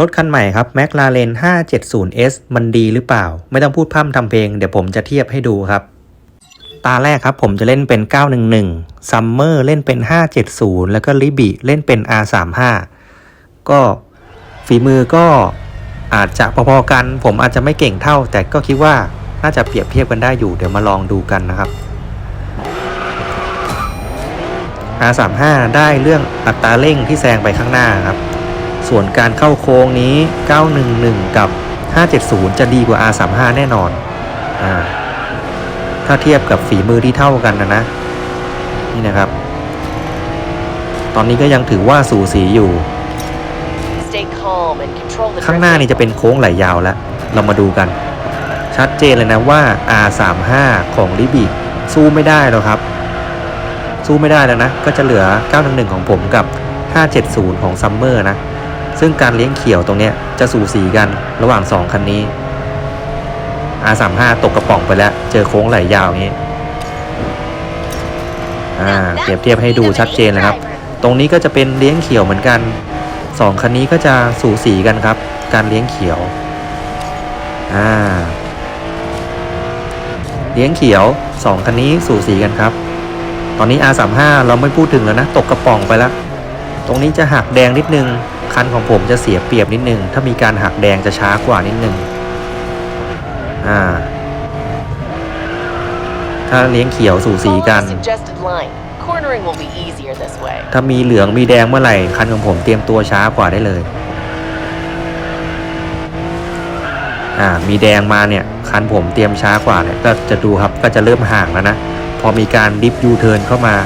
รถคันใหม่ครับ McLaren 570S มันดีหรือเปล่า ไม่ต้องพูดพร่ำทำเพลง เดี๋ยวผมจะเทียบให้ดูครับ ตาแรกครับผมจะเล่นเป็น 911 Summer เล่นเป็น 570 แล้วก็ Libby เล่นเป็น R35 ก็ฝีมือก็อาจจะพอๆกัน ผมอาจจะไม่เก่งเท่า แต่ก็คิดว่าน่าจะเปรียบเทียบกันได้อยู่ เดี๋ยวมาลองดูกันนะครับ R35 ได้เรื่องอัตราเร่งที่แซงไปข้างหน้าครับ ส่วนการเข้าโค้งนี้ 911 กับ 570 จะดีกว่า R35 แน่นอนอ่าถ้าเทียบกับฝีมือที่เท่ากันนะนะ นี่นะครับ ตอนนี้ก็ยังถือว่าสูสีอยู่ Stay calm and control the ข้างหน้านี่จะเป็นโค้งไหลยาวแล้ว เรามาดูกัน ชัดเจนเลยนะว่า R35 ของลิบิสู้ไม่ได้แล้วครับ สู้ไม่ได้แล้วนะ ก็จะเหลือ 911 ของผมกับ 570 ของซัมเมอร์นะ ซึ่งการเลี้ยงเขียวตรงนี้จะสู่สีกันระหว่าง 2 คันนี้ R35 ตกกระป๋องไปแล้ว เจอโค้งไหลยาวอย่างนี้เปรียบเทียบให้ดูชัดเจนเลยครับ ตรงนี้ก็จะเป็นเลี้ยงเขียวเหมือนกันสองคันนี้ก็จะสู่สีกันครับ การเลี้ยงเขียวเลี้ยงเขียวสองคันนี้สู่สีกันครับ ตอนนี้ R35 เราไม่พูดถึงแล้วนะ ตกกระป๋องไปแล้ว ตรงนี้จะหักแดงนิดนึง คันของผมจะเสียเปรียบนิดนึง ถ้ามีการหักแดงจะช้ากว่านิดนึง อ่า ถ้าเลี้ยงเขียวสู่สีกัน ถ้ามีเหลืองมีแดงเมื่อไหร่ คันของผมเตรียมตัวช้ากว่าได้เลย อ่า มีแดงมาเนี่ย คันผมเตรียมช้ากว่าเนี่ย ก็จะดูครับ ก็จะเริ่มห่างแล้วนะ พอมีการดิฟยูเทิร์นเข้ามา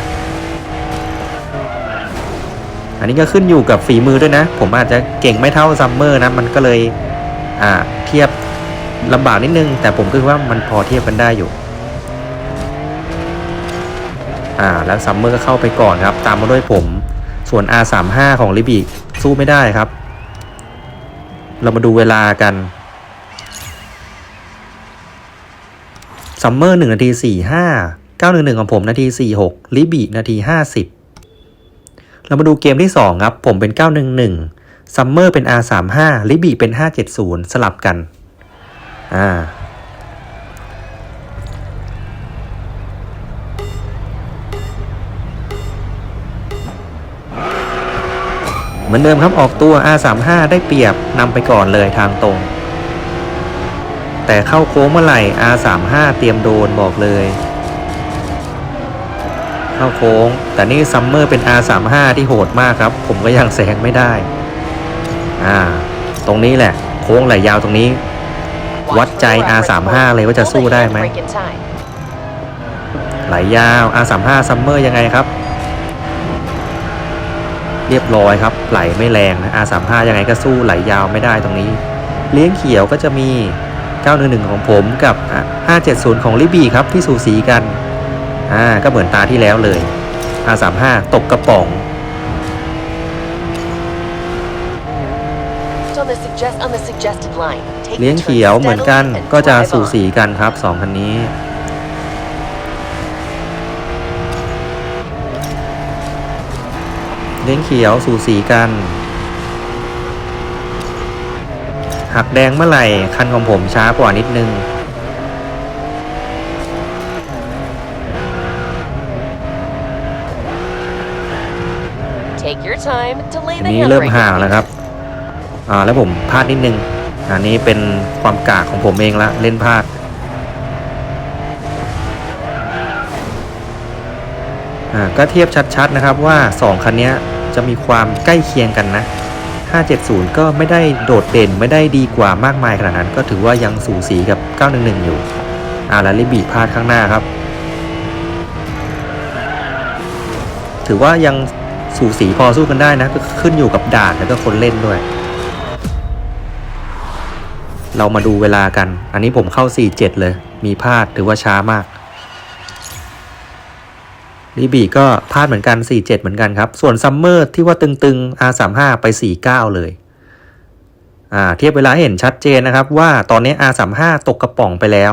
อันนี้ก็ขึ้นอยู่กับฝีมือด้วยนะ ผมอาจจะเก่งไม่เท่าซัมเมอร์นะ มันก็เลยอ่าเทียบลำบากนิดนึง แต่ผมคิดว่ามันพอเทียบกันได้อยู่ อ่า แล้วซัมเมอร์ก็เข้าไปก่อนครับ ตามมาด้วยผม ส่วน R35 ของลิบิสู้ไม่ได้ครับ เรามาดูเวลากันซัมเมอร์1นาที45 911ของผมนาที46ลิบินาที50 เรามาดูเกมที่ 2 ครับ ผมเป็น 911 ซัมเมอร์เป็น R35 ลิบิเป็น 570 สลับกัน อ่า เหมือนเดิมครับออกตัว R35 ได้เปรียบนำไปก่อนเลยทางตรง แต่เข้าโค้งเมื่อไหร่ R35 เตรียมโดนบอกเลย เข้าโค้ง แต่นี่ซัมเมอร์เป็น R35 ที่โหดมากครับ ผมก็ยังแซงไม่ได้ อ่า ตรงนี้แหละ โค้งไหลยาวตรงนี้ วัดใจ R35 เลยว่าจะสู้ได้ไหมไหลยาว R35 ซัมเมอร์ยังไงครับ เรียบร้อยครับ ไหลไม่แรงนะ R35 ยังไงก็สู้ไหลยาวไม่ได้ตรงนี้ เลี้ยงเขียวก็จะมี 911 ของผมกับ 570 ของลิบีครับที่สูสีกัน อ่าก็เหมือนตาที่แล้วเลย R35 ตกกระป๋อง On the suggest on the suggested line. Take เลี้ยง the เขี turn ยวเหมือนกัน steadily and ก็จะ drive สู on. สีกันครับสองคันนี้ เลี้ยงเขียวสูสีกัน หักแดงเมื่อไหร่ คันของผมช้ากว่านิดนึง อัน the นี้เริ่ม handbrake ห่าง in แล้วครับ อ่าแล้วผมพลาดนิดนึง อันนี้เป็นความกากของผมเองละเล่นพลาด อ่าก็เทียบชัดๆนะครับว่า 2 คันเนี้ยจะมีความใกล้เคียงกันนะ 570 ก็ไม่ได้โดดเด่นไม่ได้ดีกว่ามากมายขนาดนั้น ก็ถือว่ายังสูสีกับ 911 อยู่ อ่าแล้วลิบีพลาดข้างหน้าครับ ถือว่ายัง สูสีพอสู้กันได้นะก็ขึ้นอยู่กับด่านแล้วก็คนเล่นด้วย เรามาดูเวลากัน อันนี้ผมเข้า 47 เลย มีพลาดถือว่าช้ามากลีบีก็พลาดเหมือนกัน 47 เหมือนกันครับ ส่วนซัมเมอร์ที่ว่าตึงๆ R35 ไป 49 เลยอ่าเทียบเวลาเห็นชัดเจนนะครับว่าตอนนี้ R35 ตกกระป๋องไปแล้ว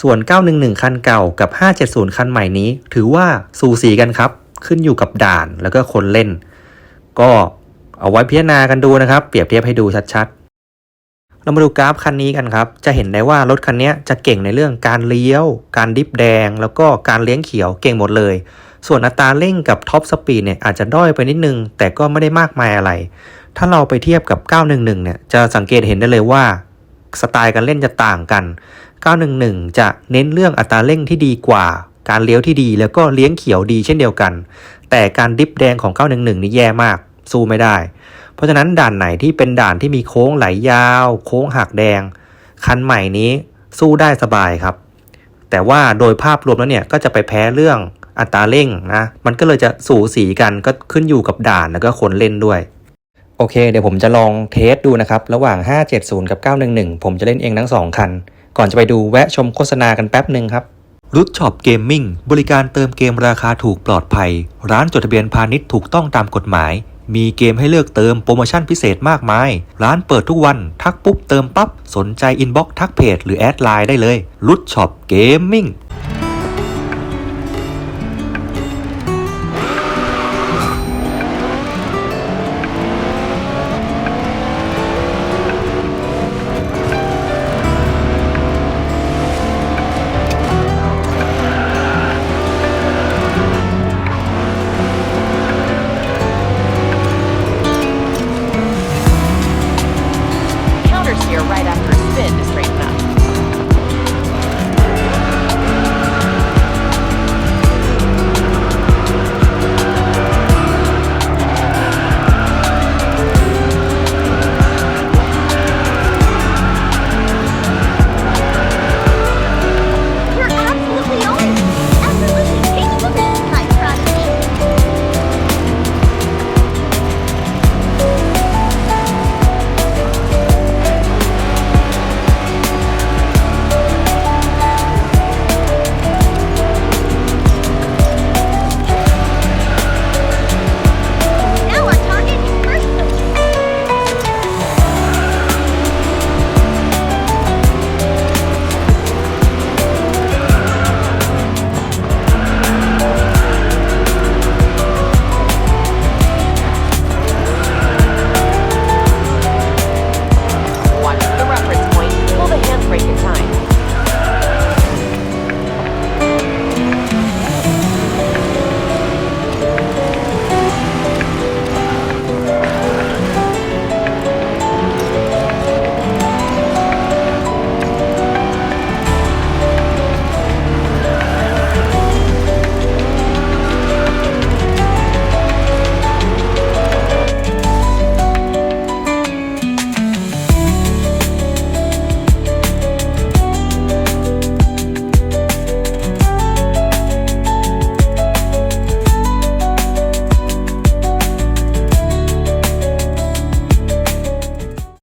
ส่วน 911 คันเก่ากับ 570 คันใหม่นี้ ถือว่าสูสีกันครับ ขึ้นอยู่กับด่านแล้วก็คนเล่น ก็เอาไว้พิจารณากันดูนะครับ เปรียบเทียบให้ดูชัดๆ เรามาดูกราฟคันนี้กันครับ จะเห็นได้ว่ารถคันนี้จะเก่งในเรื่องการเลี้ยว การดิฟแดง แล้วก็การเลี้ยงเขียวเก่งหมดเลย ส่วนอัตราเร่งกับท็อปสปีดเนี่ยอาจจะด้อยไปนิดนึง แต่ก็ไม่ได้มากมายอะไร ถ้าเราไปเทียบกับ 911 เนี่ยจะสังเกตเห็นได้เลยว่าสไตล์การเล่นจะต่างกัน 911 จะเน้นเรื่องอัตราเร่งที่ดีกว่า การเลี้ยวที่ดีแล้วก็เลี้ยงเขียวดีเช่นเดียวกัน แต่การดิฟแดงของ 911 นี่แย่มาก สู้ไม่ได้ เพราะฉะนั้นด่านไหนที่เป็นด่านที่มีโค้งไหลยาว โค้งหักแดง คันใหม่นี้สู้ได้สบายครับ แต่ว่าโดยภาพรวมแล้วเนี่ยก็จะไปแพ้เรื่องอัตราเร่งนะ มันก็เลยจะสูสีกันก็ขึ้นอยู่กับด่านแล้วก็คนเล่นด้วย โอเค เดี๋ยวผมจะลองเทสดูนะครับ ระหว่าง 570 กับ 911 ผมจะเล่นเองทั้ง 2 คัน ก่อนจะไปดูแวะชมโฆษณากันแป๊บหนึ่งครับ รุดช็อปเกมมิ่งบริการเติมเกมราคาถูกปลอดภัย ร้านจดทะเบียนพาณิชย์ถูกต้องตามกฎหมาย มีเกมให้เลือกเติมโปรโมชั่นพิเศษมากมาย ร้านเปิดทุกวัน ทักปุ๊บเติมปั๊บ สนใจอินบ็อกซ์ทักเพจหรือแอดไลน์ได้เลย รุดช็อปเกมมิ่ง